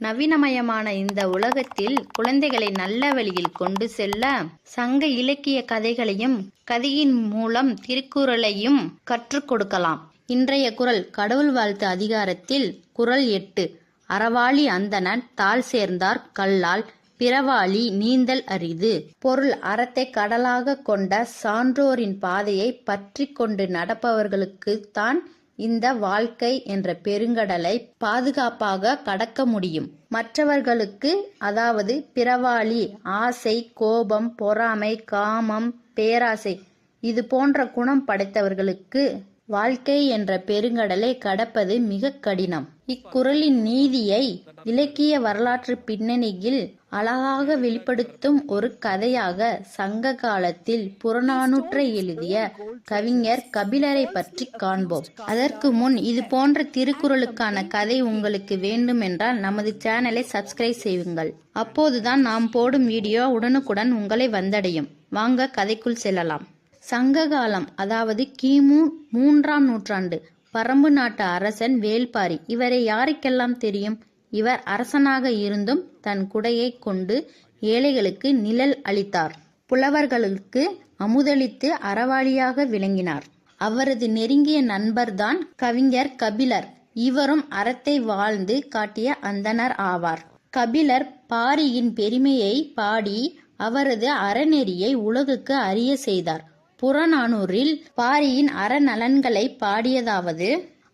நவீனமயமான இந்த உலகத்தில் குழந்தைகளை நல்ல வழியில் கொண்டு செல்ல சங்க இலக்கிய கதைகளையும் கதையின் மூலம் திருக்குறளையும் கற்றுக் கொடுக்கலாம். இன்றைய குரல் கடவுள் வாழ்த்து அதிகாரத்தில் குரல் எட்டு. அறவாளி அந்தணன் தாள் சேர்ந்தார் கல்லால் பிறவாளி நீந்தல் அரிது. பொருள் அறத்தை கடலாக கொண்ட சான்றோரின் பாதையை பற்றி கொண்டு நடப்பவர்களுக்கு தான் இந்த வாழ்க்கை என்ற பெருங்கடலை பாதுகாப்பாக கடக்க முடியும். மற்றவர்களுக்கு அதாவது பிறவாளி ஆசை கோபம் பொறாமை காமம் பேராசை இது போன்ற குணம் படைத்தவர்களுக்கு வாழ்க்கை என்ற பெருங்கடலை கடப்பது மிக கடினம். இக்குறளின் நீதியை இலக்கிய வரலாற்று பின்னணியில் அழகாக வெளிப்படுத்தும் ஒரு கதையாக சங்க காலத்தில் புறநானூற்றை எழுதிய கவிஞர் கபிலரை பற்றி காண்போம். அதற்கு முன் இது போன்ற திருக்குறளுக்கான கதை உங்களுக்கு வேண்டுமென்றால் நமது சேனலை சப்ஸ்கிரைப் செய்யுங்கள். அப்போதுதான் நாம் போடும் வீடியோ உடனுக்குடன் உங்களை வந்தடையும். வாங்க கதைக்குள் செல்லலாம். சங்ககாலம் அதாவது கிமு மூன்றாம் நூற்றாண்டு. பரம்பு நாட்டு அரசன் வேல்பாரி இவரை யாருக்கெல்லாம் தெரியும்? இவர் அரசனாக இருந்தும் தன் குடையை கொண்டு ஏழைகளுக்கு நிழல் அளித்தார். புலவர்களுக்கு அமுதளித்து அறவாளியாக விளங்கினார். அவரது நெருங்கிய நண்பர்தான் கவிஞர் கபிலர். இவரும் அறத்தை வாழ்ந்து காட்டிய அந்தணர் ஆவார். கபிலர் பாரியின் பெருமையை பாடி அவரது அறநெறியை உலகுக்கு அறிய செய்தார். புறநானூரில் பாரியின் அறநலன்களை பாடியதாவது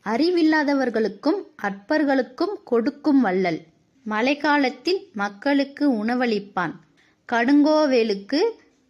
அறிவில்லாதவர்களுக்கும் அற்பர்களுக்கும் கொடுக்கும் வள்ளல். மழைக்காலத்தில் மக்களுக்கு உணவளிப்பான். கடுங்கோவேலுக்கு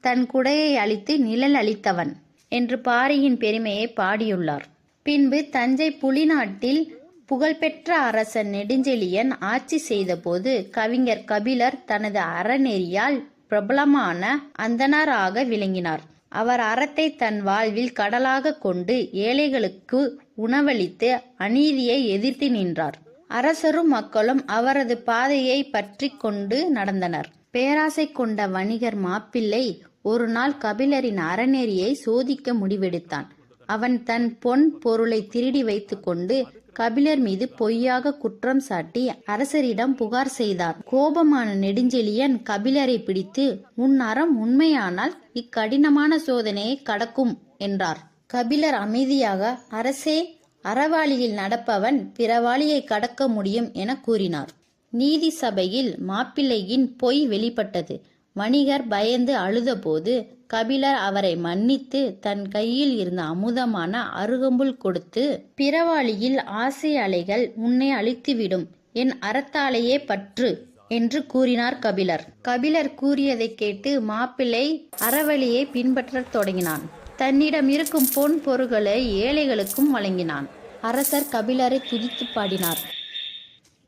தன் குடையை அளித்து நிழல் அளித்தவன் என்று பாரியின் பெருமையை பாடியுள்ளார். பின்பு தஞ்சை புலிநாட்டில் புகழ்பெற்ற அரசன் நெடுஞ்செழியன் ஆட்சி செய்தபோது கவிஞர் கபிலர் தனது அறநெறியால் பிரபலமான அந்தணராக விளங்கினார். அவர் அறத்தை தன் வாழ்வில் கடலாக கொண்டு ஏழைகளுக்கு உணவளித்து அநீதியை எதிர்த்து நின்றார். அரசரும் மக்களும் அவரது பாதையை பற்றி கொண்டு நடந்தனர். பேராசை கொண்ட வணிகர் மாப்பிள்ளை ஒரு நாள் கபிலரின் அறநெறியை சோதிக்க முடிவெடுத்தான். அவன் தன் பொன் பொருளை திருடி வைத்துக்கொண்டு கபிலர் மீது பொய்யாக குற்றம் சாட்டி அரசரிடம் புகார் செய்தார். கோபமான நெடுஞ்செழியன் கபிலரை பிடித்து உன் அறம் உண்மையானால் இக்கடினமான சோதனையை கடக்கும் என்றார். கபிலர் அமைதியாக அரசே அறவாளியில் நடப்பவன் பிறவாளியை கடக்க முடியும் என கூறினார். நீதி சபையில் மாப்பிள்ளையின் பொய் வெளிப்பட்டது. வணிகர் பயந்து அழுதபோது கபிலர் அவரை மன்னித்து தன் கையில் இருந்த அமுதமான அருகம்புல் கொடுத்து பிறவாளியில் ஆசை அலைகள் உன்னை அழித்துவிடும். என் அறத்தாலேயே பற்று என்று கூறினார் கபிலர். கபிலர் கூறியதை கேட்டு மாப்பிள்ளை அறவழியை பின்பற்றத் தொடங்கினான். தன்னிடம் இருக்கும் பொன் பொருள்களை ஏழைகளுக்கும் வழங்கினான். அரசர் கபிலரை துதித்து பாடினார்.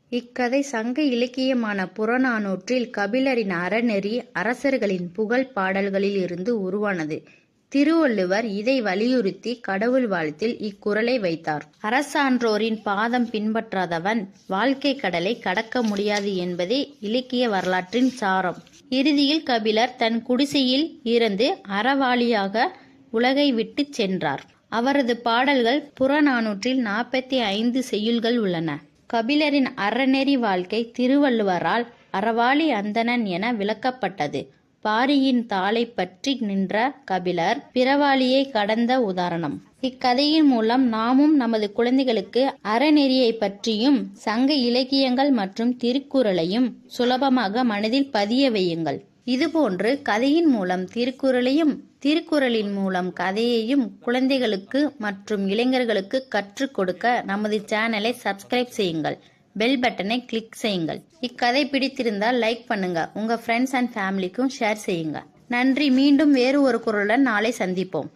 இக்கதை சங்க இலக்கியமான புறநானூற்றில் கபிலரின் அறநெறி அரசர்களின் புகழ் பாடல்களில் இருந்து உருவானது. திருவள்ளுவர் இதை வலியுறுத்தி கடவுள் வாழ்த்தில் இக்குறளை வைத்தார். அரசான்றோரின் பாதம் பின்பற்றாதவன் வாழ்க்கை கடலை கடக்க முடியாது என்பதே இலக்கிய வரலாற்றின் சாரம். இறுதியில் கபிலர் தன் குடிசையில் இருந்து அறவாளியாக உலகை விட்டு சென்றார். அவரது பாடல்கள் புறநானூற்றில் நாற்பத்தி ஐந்து செய்யுள்கள் உள்ளன. கபிலரின் அறநெறி வாழ்க்கை திருவள்ளுவரால் அறவாளி அந்தணன் என விளக்கப்பட்டது. பாரியின் தாளை பற்றி நின்ற கபிலர் பிறவாளியை கடந்த உதாரணம். இக்கதையின் மூலம் நாமும் நமது குழந்தைகளுக்கு அறநெறியை பற்றியும் சங்க இலக்கியங்கள் மற்றும் திருக்குறளையும் சுலபமாக மனதில் பதிய வையுங்கள். இதுபோன்று கதையின் மூலம் திருக்குறளையும் திருக்குறளின் மூலம் கதையையும் குழந்தைகளுக்கு மற்றும் இளைஞர்களுக்கு கற்றுக் கொடுக்க நமது சேனலை சப்ஸ்கிரைப் செய்யுங்கள். பெல் பட்டனை கிளிக் செய்யுங்கள். இக்கதை பிடித்திருந்தால் லைக் பண்ணுங்க. உங்க ஃப்ரெண்ட்ஸ் அண்ட் ஃபேமிலிக்கும் ஷேர் செய்யுங்க. நன்றி. மீண்டும் வேறு ஒரு குரலுடன் நாளை சந்திப்போம்.